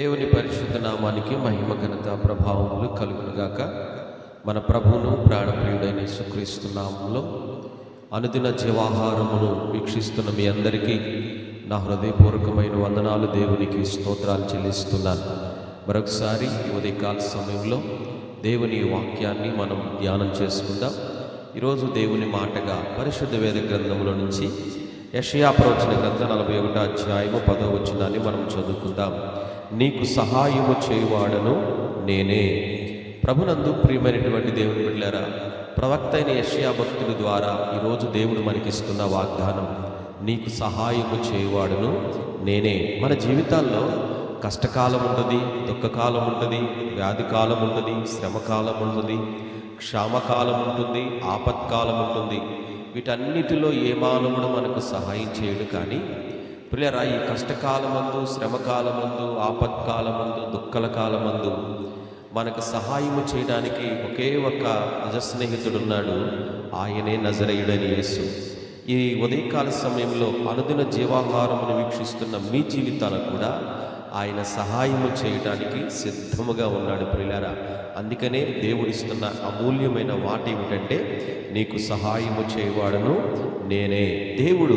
దేవుని పరిశుద్ధ నామానికి మహిమ గణత ప్రభావములు కలుగునుగాక. మన ప్రభువును ప్రాణప్రియుడైన యేసుక్రీస్తు నామంలో అనుదిన జీవాహారమును వీక్షిస్తున్న మీ అందరికీ నా హృదయపూర్వకమైన వందనాలు. దేవునికి స్తోత్రాలు చెల్లిస్తున్నాను. మరొకసారి ఉదయకాల సమయంలో దేవుని వాక్యాన్ని మనం ధ్యానం చేసుకుందాం. ఈరోజు దేవుని మాటగా పరిశుద్ధ వేద గ్రంథముల నుంచి యషయా ప్రవచన గ్రంథం నలభై ఒకటో అధ్యాయము పదో వచనాన్ని మనం చదువుకుందాం. నీకు సహాయము చేయువాడను నేనే. ప్రభునందు ప్రియమైనటువంటి దేవుని బిడ్డారా ప్రవక్త అయిన యష్యా భక్తుల ద్వారా ఈరోజు దేవుడు మనకిస్తున్న వాగ్దానం నీకు సహాయము చేయువాడును నేనే. మన జీవితాల్లో కష్టకాలం ఉంటుంది దుఃఖకాలం ఉంటుంది వ్యాధి కాలం ఉంటుంది శ్రమకాలం ఉంటుంది క్షామకాలం ఉంటుంది ఆపత్కాలం ఉంటుంది. వీటన్నిటిలో ఏ మానవుడు మనకు సహాయం చేయడు కానీ ప్రియరా ఈ కష్టకాలమందు శ్రమకాలమందు ఆపత్కాలమందు దుఃఖల కాలమందు మనకు సహాయము చేయడానికి ఒకే ఒక్క నిజ స్నేహితుడున్నాడు ఆయనే నజరయుడని యేసు. ఈ ఉదయకాల సమయంలో అనుదిన జీవాహారమును వీక్షిస్తున్న మీ జీవితాలకు కూడా ఆయన సహాయము చేయటానికి సిద్ధముగా ఉన్నాడు ప్రిలారా. అందుకనే దేవుడిస్తున్న అమూల్యమైన మాట ఏమిటంటే నీకు సహాయము చేయవాడను నేనే. దేవుడు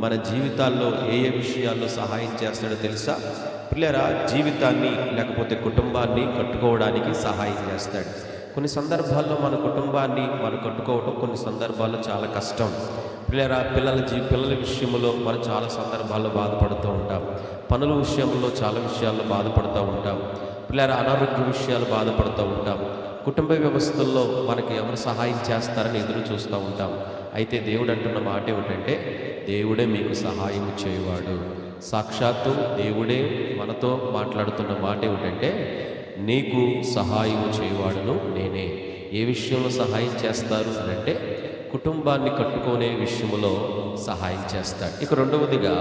మన జీవితాల్లో ఏ ఏ విషయాల్లో సహాయం చేస్తాడో తెలుసా? పిల్లరా జీవితాన్ని లేకపోతే కుటుంబాన్ని కట్టుకోవడానికి సహాయం చేస్తాడు. కొన్ని సందర్భాల్లో మన కుటుంబాన్ని మనం కట్టుకోవడం కొన్ని సందర్భాల్లో చాలా కష్టం. పిల్లరా పిల్లల జీ పిల్లల విషయంలో మనం చాలా సందర్భాల్లో బాధపడుతూ ఉంటాం. పనుల విషయంలో చాలా విషయాల్లో బాధపడుతూ ఉంటాం. పిల్లరా అనారోగ్య విషయాలు బాధపడుతూ ఉంటాం. కుటుంబ వ్యవస్థల్లో మనకి ఎవరు సహాయం చేస్తారని ఎదురు చూస్తూ ఉంటాం. అయితే దేవుడు అంటున్న మాట ఏమిటంటే దేవుడే మీకు సహాయం చేయవాడు. సాక్షాత్తు దేవుడే మనతో మాట్లాడుతున్న మాట ఏమిటంటే నీకు సహాయం చేయవాడను నేనే. ఏ విషయంలో సహాయం చేస్తారు అని అంటే కుటుంబాన్ని కట్టుకునే విషయంలో సహాయం చేస్తాడు. ఇక రెండవదిగా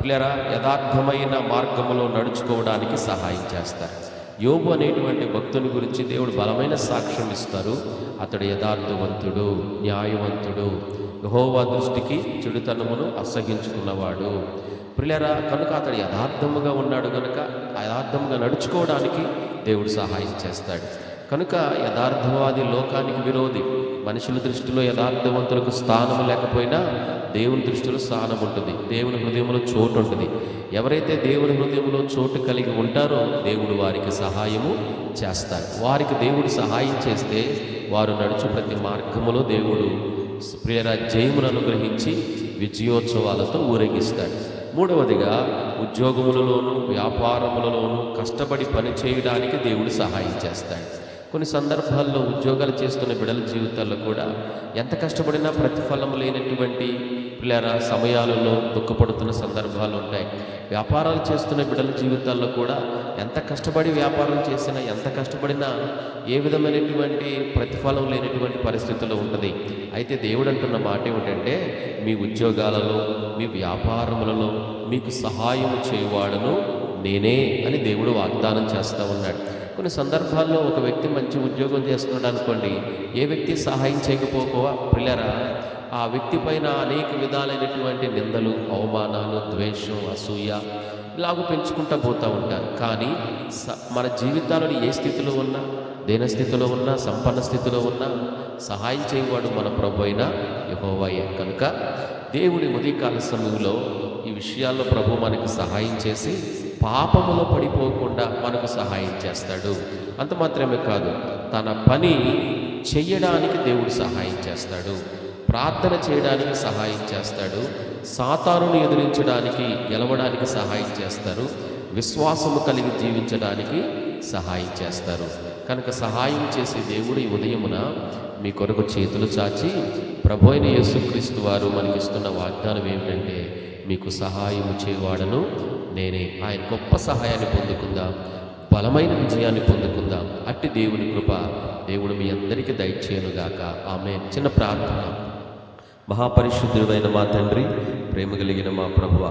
పిల్లరా యథార్థమైన మార్గంలో నడుచుకోవడానికి సహాయం చేస్తారు. యోగు అనేటువంటి భక్తుని గురించి దేవుడు బలమైన సాక్ష్యం ఇస్తారు. అతడు యథార్థవంతుడు న్యాయవంతుడు. యహోవా దృష్టికి చెడుతనమును అసహించుకున్నవాడు. ప్రిలరా కనుక అతడు యథార్థముగా ఉన్నాడు కనుక యథార్థముగా నడుచుకోవడానికి దేవుడు సహాయం చేస్తాడు. కనుక యథార్థవాది లోకానికి విరోధి మనుషుల దృష్టిలో యథార్థవంతులకు స్థానం లేకపోయినా దేవుని దృష్టిలో స్థానం ఉంటుంది దేవుని హృదయంలో చోటు ఉంటుంది. ఎవరైతే దేవుని హృదయంలో చోటు కలిగి ఉంటారో దేవుడు వారికి సహాయము చేస్తారు వారికి దేవుడు సహాయం చేస్తే వారు నడుచు ప్రతి మార్గములో దేవుడు ప్రియరా జయమును అనుగ్రహించి విజయోత్సవాలతో ఊరేగిస్తాడు. మూడవదిగా ఉద్యోగములలోనూ వ్యాపారములలోనూ కష్టపడి పని చేయడానికి దేవుడు సహాయం చేస్తాడు. కొన్ని సందర్భాల్లో ఉద్యోగాలు చేస్తున్న బిడల జీవితాల్లో కూడా ఎంత కష్టపడినా ప్రతిఫలం లేనటువంటి పిల్లరా సమయాలలో దుఃఖపడుతున్న సందర్భాలు ఉంటాయి. వ్యాపారాలు చేస్తున్న బిడల జీవితాల్లో కూడా ఎంత కష్టపడి వ్యాపారం చేసినా ఎంత కష్టపడినా ఏ విధమైనటువంటి ప్రతిఫలం లేనటువంటి పరిస్థితుల్లో ఉంటుంది. అయితే దేవుడు అంటున్న మాట ఏమిటంటే మీ ఉద్యోగాలలో మీ వ్యాపారములలో మీకు సహాయం చేయవాడను నేనే అని దేవుడు వాగ్దానం చేస్తూ ఉన్నాడు. కొన్ని సందర్భాల్లో ఒక వ్యక్తి మంచి ఉద్యోగం చేస్తున్నాడు అనుకోండి ఏ వ్యక్తి సహాయం చేయకపోకవా పిల్లరా ఆ వ్యక్తి పైన అనేక విధాలైనటువంటి నిందలు అవమానాలు ద్వేషం అసూయ ఇలాగూ పెంచుకుంటూ పోతూ ఉంటారు. కానీ స మన జీవితాలను ఏ స్థితిలో ఉన్నా దేన స్థితిలో ఉన్నా సంపన్న స్థితిలో ఉన్నా సహాయం చేయవాడు మన ప్రభు అయిన యహోవాయే. కనుక దేవుడి ఉదయకాల సమయంలో ఈ విషయాల్లో ప్రభు మనకి సహాయం చేసి పాపములో పడిపోకుండా మనకు సహాయం చేస్తాడు. అంత మాత్రమే కాదు తన పని చేయడానికి దేవుడు సహాయం చేస్తాడు. ప్రార్థన చేయడానికి సహాయం చేస్తాడు. సాతానుని ఎదిరించడానికి గెలవడానికి సహాయం చేస్తారు. విశ్వాసము కలిగి జీవించడానికి సహాయం చేస్తారు. కనుక సహాయం చేసే దేవుడు ఈ ఉదయమున మీ కొరకు చేతులు చాచి ప్రభు అయిన యేసుక్రీస్తు వారు మనకిస్తున్న వాగ్దానం ఏమిటంటే మీకు సహాయం చేయవాడను నేనే ఆయన గొప్ప సహాయాన్ని పొందుకుందాం బలమైన విజయాన్ని పొందుకుందాం. అట్టి దేవుని కృప దేవుడు మీ అందరికీ దయచేయనుగాక. ఆమె చిన్న ప్రార్థన. మహాపరిశుద్ధుడైన మా తండ్రి ప్రేమ కలిగిన మా ప్రభువ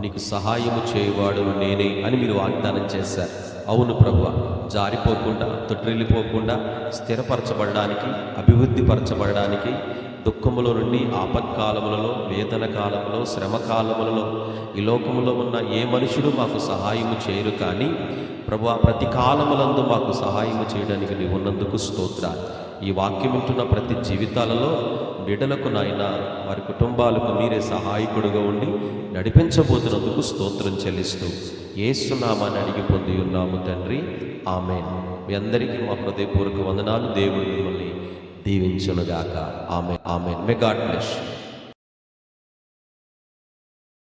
నీకు సహాయము చేయవాడు నేనే అని మీరు వాగ్దానం చేశారు. అవును ప్రభువ జారిపోకుండా తొట్టిల్లిపోకుండా స్థిరపరచబడడానికి అభివృద్ధి పరచబడడానికి దుఃఖములో నుండి ఆపత్కాలములలో వేదన కాలములో శ్రమ కాలములలో ఈ లోకములో ఉన్న ఏ మనుషుడు మాకు సహాయము చేయరు కానీ ప్రభు ప్రతి కాలములందు మాకు సహాయము చేయడానికి నీవు ఉన్నందుకు స్తోత్ర ఈ వాక్యం వింటున్న ప్రతి జీవితాలలో బిడలకు నాయన వారి కుటుంబాలకు మీరే సహాయకుడుగా ఉండి నడిపించబోతున్నందుకు స్తోత్రం చెల్లిస్తూ ఏసునామాని అడిగి పొంది ఉన్నాము తండ్రి. ఆమె మీ అందరికీ మా హృదయపూర్వక వందనాలు. దేవుడు మిమ్మల్ని దీవించునుగాక ఆమె amen may God bless you.